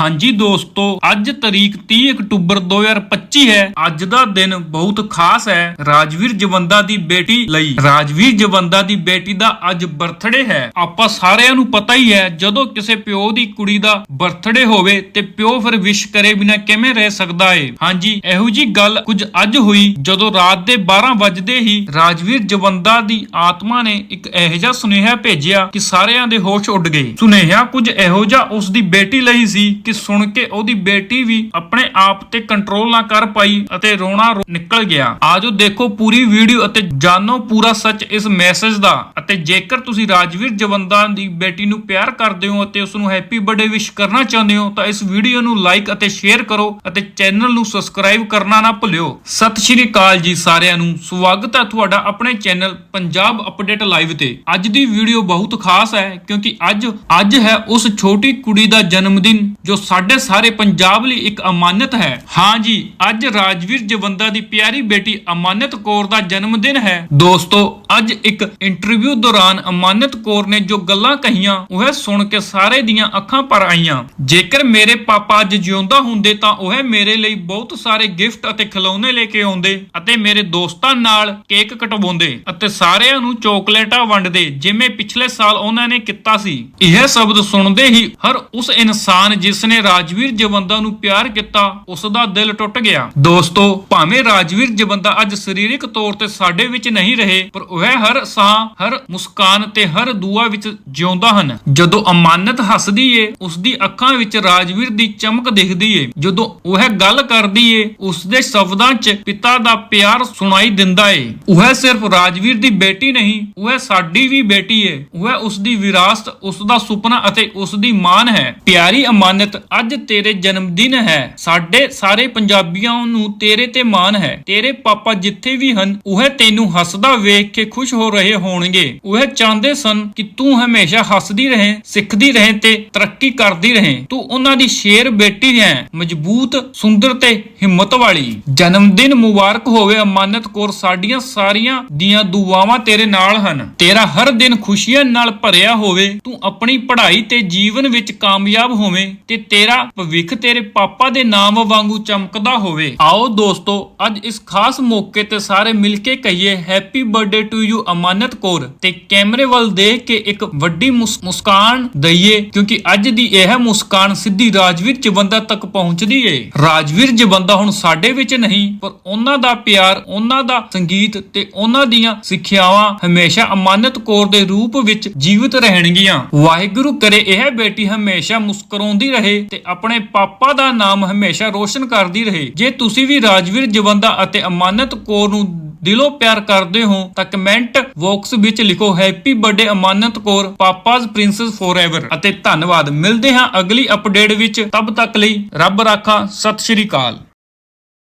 ਹਾਂਜੀ ਦੋਸਤੋ, ਅੱਜ ਤਰੀਕ 30 ਅਕਤੂਬਰ 2025 ਹੈ। ਅੱਜ ਦਾ ਦਿਨ ਬਹੁਤ ਖਾਸ ਹੈ ਰਾਜਵੀਰ ਜਵੰਦਾ ਦੀ ਬੇਟੀ ਲਈ। ਰਾਜਵੀਰ ਜਵੰਦਾ ਦੀ ਬੇਟੀ ਦਾ ਅੱਜ ਬਰਥਡੇ ਹੈ। ਆਪਾਂ ਸਾਰਿਆਂ ਨੂੰ ਪਤਾ ਹੀ ਹੈ, ਜਦੋਂ ਕਿਸੇ ਪਿਓ ਦੀ ਕੁੜੀ ਦਾ ਬਰਥਡੇ ਹੋਵੇ ਤੇ ਪਿਓ ਫਿਰ ਵਿਸ਼ ਕਰੇ ਬਿਨਾ ਕਿਵੇਂ ਰਹਿ ਸਕਦਾ ਏ? ਹਾਂਜੀ, ਇਹੋ ਜੀ ਗੱਲ ਕੁਝ ਅੱਜ ਹੋਈ, ਜਦੋਂ ਰਾਤ ਦੇ 12 ਵਜੇ ਹੀ ਰਾਜਵੀਰ ਜਵੰਦਾ ਦੀ ਆਤਮਾ ਨੇ ਇੱਕ ਇਹੋ ਜਿਹਾ ਸੁਨੇਹਾ ਭੇਜਿਆ ਕਿ ਸਾਰਿਆਂ ਦੇ ਹੋਸ਼ ਉੱਡ ਗਏ। ਸੁਨੇਹਾ ਕੁਝ ਇਹੋ ਜਿਹਾ ਉਸ ਦੀ ਬੇਟੀ ਲਈ ਸੀ ਕਿ ਸੁਣ ਕੇ ਉਹਦੀ ਬੇਟੀ ਵੀ ਆਪਣੇ ਆਪ ਤੇ ਕੰਟਰੋਲ ਨਾ ਕਰ ਪਾਈ ਅਤੇ ਰੋਣਾ ਨਿਕਲ ਗਿਆ। ਆਜੋ ਦੇਖੋ ਪੂਰੀ ਵੀਡੀਓ ਅਤੇ ਜਾਣੋ ਪੂਰਾ ਸੱਚ ਇਸ ਮੈਸੇਜ ਦਾ। ਅਤੇ ਜੇਕਰ ਤੁਸੀਂ ਰਾਜਵੀਰ ਜਵੰਦਾ ਦੀ ਬੇਟੀ ਨੂੰ ਪਿਆਰ ਕਰਦੇ ਹੋ ਅਤੇ ਉਸ ਨੂੰ ਹੈਪੀ ਬਰਥਡੇ ਵਿਸ਼ ਕਰਨਾ ਚਾਹੁੰਦੇ ਹੋ, ਤਾਂ ਇਸ ਵੀਡੀਓ ਨੂੰ ਲਾਈਕ ਅਤੇ ਸ਼ੇਅਰ ਕਰੋ ਅਤੇ ਚੈਨਲ ਨੂੰ ਸਬਸਕ੍ਰਾਈਬ ਕਰਨਾ ਨਾ ਭੁੱਲਿਓ। ਸਤਿ ਸ਼੍ਰੀ ਅਕਾਲ ਜੀ ਸਾਰਿਆਂ ਨੂੰ। ਸਵਾਗਤ ਹੈ ਤੁਹਾਡਾ ਆਪਣੇ ਚੈਨਲ ਪੰਜਾਬ ਅਪਡੇਟ ਲਾਈਵ ਤੇ। ਅੱਜ ਦੀ ਵੀਡੀਓ ਬਹੁਤ ਖਾਸ ਹੈ, ਕਿਉਂਕਿ ਅੱਜ ਅੱਜ ਹੈ ਉਸ ਛੋਟੀ ਕੁੜੀ ਦਾ ਜਨਮ ਦਿਨ ਜੋ ਸਾਡੇ ਸਾਰੇ ਪੰਜਾਬ ਲਈ ਇੱਕ ਅਮਾਨਤ ਹੈ। ਹਾਂ ਜੀ, ਅੱਜ ਰਾਜਵੀਰ ਜਵੰਦਾ ਦੀ ਪਿਆਰੀ ਬੇਟੀ ਅਮਾਨਤ ਕੌਰ ਦਾ ਜਨਮ ਦਿਨ ਹੈ। ਦੋਸਤੋ, ਅੱਜ ਇੱਕ ਇੰਟਰਵਿਊ ਦੌਰਾਨ ਅਮਾਨਤ ਕੌਰ ਨੇ ਜੋ ਗੱਲਾਂ ਕਹੀਆਂ, ਉਹ ਸੁਣ ਕੇ ਸਾਰੇ ਦੀਆਂ ਅੱਖਾਂ ਭਰ ਆਈਆਂ। ਜੇਕਰ ਮੇਰੇ ਪਾਪਾ ਅੱਜ ਜਿਉਂਦਾ ਹੁੰਦੇ ਤਾਂ ਉਹ ਮੇਰੇ ਲਈ ਬਹੁਤ ਸਾਰੇ ਗਿਫਟ ਅਤੇ ਖਿਡੌਣੇ ਲੈ ਕੇ ਆਉਂਦੇ ਅਤੇ ਮੇਰੇ ਦੋਸਤਾਂ ਨਾਲ ਕੇਕ ਕਟਵਾਉਂਦੇ ਅਤੇ ਸਾਰਿਆਂ ਨੂੰ ਚੋਕਲੇਟਾਂ ਵੰਡਦੇ, ਜਿਵੇਂ ਪਿਛਲੇ ਸਾਲ ਉਹਨਾਂ ਨੇ ਕੀਤਾ ਸੀ। ਇਹ ਸ਼ਬਦ ਸੁਣਦੇ ਹੀ ਹਰ ਉਸ ਇਨਸਾਨ ਜਿਸ ਨੇ ਰਾਜਵੀਰ ਜਵੰਦਾ ਨੂੰ ਪਿਆਰ ਕੀਤਾ, ਉਸ ਦਾ ਦਿਲ ਟੁੱਟ ਗਿਆ। ਦੋਸਤੋ, ਭਾਵੇਂ ਰਾਜਵੀਰ ਜਵੰਦਾ ਅੱਜ ਸਰੀਰਕ ਤੌਰ ਤੇ ਸਾਡੇ ਵਿੱਚ ਨਹੀਂ ਰਹੇ, ਪਰ ਉਹ ਹਰ ਸਾਹ ਹਰ ਮੁਸਕਾਨ ਤੇ ਹਰ ਦੂਆ ਵਿੱਚ ਜਿਉਂਦਾ ਹਨ। ਜਦੋਂ ਅਮਾਨਤ ਹੱਸਦੀ ਏ ਉਸ ਦੀ ਅੱਖਾਂ ਵਿੱਚ ਰਾਜਵੀਰ ਦੀ ਚਮਕ ਦਿਖਦੀ ਏ। ਜਦੋਂ ਉਹ ਗੱਲ ਕਰਦੀ ਏ ਉਸ ਦੇ ਸ਼ਬਦਾਂ 'ਚ ਪਿਤਾ ਦਾ ਪਿਆਰ ਸੁਣਾਈ ਦਿੰਦਾ ਏ। ਉਹ ਸਿਰਫ ਰਾਜਵੀਰ ਦੀ ਬੇਟੀ ਨਹੀਂ, ਉਹ ਸਾਡੀ ਵੀ ਬੇਟੀ ਏ। ਉਹ ਉਸ ਦੀ ਵਿਰਾਸਤ ਉਸ ਦਾ ਸੁਪਨਾ ਅਤੇ ਉਸ ਦੀ ਮਾਨ ਹੈ। ਪਿਆਰੀ ਅਮਾਨਤ, ਅੱਜ ਤੇਰੇ ਜਨਮ ਦਿਨ ਹੈ। ਸਾਡੇ ਸਾਰੇ ਪੰਜਾਬੀਆਂ ਨੂੰ ਤੇਰੇ ਤੇ ਮਾਨ ਹੈ। ਤੇਰੇ ਪਾਪਾ ਜਿੱਥੇ ਵੀ ਹਨ, ਉਹ ਤੈਨੂੰ ਹੱਸਦਾ ਵੇਖ ਕੇ ਖੁਸ਼ ਹੋ ਰਹੇ ਹੋਣਗੇ। ਉਹ ਚਾਹੁੰਦੇ ਸਨ ਕਿ ਤੂੰ ਹਮੇਸ਼ਾ ਹੱਸਦੀ ਰਹੇ, ਸਿੱਖਦੀ ਰਹੇ ਤੇ ਤਰੱਕੀ ਕਰਦੀ ਰਹੇ। ਤੂੰ ਉਹਨਾਂ ਦੀ ਸ਼ੇਰ ਬੇਟੀ ਹੈ, ਮਜ਼ਬੂਤ, ਸੁੰਦਰ ਤੇ ਹਿੰਮਤ ਵਾਲੀ। ਜਨਮ ਦਿਨ ਮੁਬਾਰਕ ਹੋਵੇ, ਅਮਾਨਤ ਕੌਰ, ਸਾਡੀਆਂ ਸਾਰੀਆਂ ਦੀਆਂ ਦੁਆਵਾਂ ਤੇਰੇ ਨਾਲ ਹਨ। ਤੇਰਾ ਹਰ ਦਿਨ ਖੁਸ਼ੀਆਂ ਨਾਲ ਭਰਿਆ ਹੋਵੇ, ਤੂੰ ਆਪਣੀ ਪੜ੍ਹਾਈ ਤੇ ਜੀਵਨ ਵਿੱਚ ਕਾਮਯਾਬ ਹੋਵੇਂ ਤੇ ਤੇਰਾ ਭਵਿੱਖ ਤੇਰੇ ਪਾਪਾ ਦੇ ਨਾਮ ਵਾਂਗੂ ਚਮਕਦਾ ਹੋਵੇ। ਆਓ ਦੋਸਤੋ, ਅੱਜ ਇਸ ਖਾਸ ਮੌਕੇ ਤੇ ਸਾਰੇ ਮਿਲ ਕੇ ਕਹੀਏ happy birthday to you Amanat Kaur. ਤੇ ਕੈਮਰੇ ਵੱਲ ਦੇਖ ਕੇ ਇੱਕ ਵੱਡੀ ਮੁਸਕਾਨ ਦਈਏ, ਕਿਉਂਕਿ ਅੱਜ ਦੀ ਇਹ ਮੁਸਕਾਨ ਸਿੱਧੀ ਰਾਜਵੀਰ ਜਵੰਦਾ ਤੱਕ ਪਹੁੰਚਦੀ ਏ। ਰਾਜਵੀਰ ਜਵੰਦਾ ਹੁਣ ਸਾਡੇ ਵਿੱਚ ਨਹੀਂ, ਪਰ ਉਹਨਾਂ ਦਾ ਪਿਆਰ, ਉਹਨਾਂ ਦਾ ਸੰਗੀਤ ਤੇ ਉਹਨਾਂ ਦੀਆਂ ਸਿੱਖਿਆਵਾਂ ਹਮੇਸ਼ਾ ਅਮਾਨਤ ਕੌਰ ਦੇ ਰੂਪ ਵਿੱਚ ਜੀਵਿਤ ਰਹਿਣਗੀਆਂ। ਵਾਹਿਗੁਰੂ ਕਰੇ ਇਹ ਬੇਟੀ ਹਮੇਸ਼ਾ ਮੁਸਕਰਾਉਂਦੀ ਰਹੇ ਤੇ ਆਪਣੇ ਪਾਪਾ ਦਾ ਨਾਮ ਹਮੇਸ਼ਾ ਰੋਸ਼ਨ ਕਰਦੀ ਰਹੇ। ਜੇ ਤੁਸੀਂ ਵੀ ਰਾਜਵੀਰ ਜਵੰਦਾ ਅਤੇ ਅਮਾਨਤ ਕੌਰ ਨੂੰ ਦਿਲੋਂ ਪਿਆਰ ਕਰਦੇ ਹੋ ਤਾਂ ਕਮੈਂਟ ਬਾਕਸ ਵਿੱਚ ਲਿਖੋ, happy birthday Amanat Kaur, papa's princess forever ਅਤੇ ਧੰਨਵਾਦ। ਮਿਲਦੇ ਹਾਂ ਅਗਲੀ ਅਪਡੇਟ ਵਿੱਚ। ਤਬ ਤੱਕ ਲਈ ਰੱਬ ਰਾਖਾ, ਸਤਿ ਸ਼੍ਰੀ ਅਕਾਲ।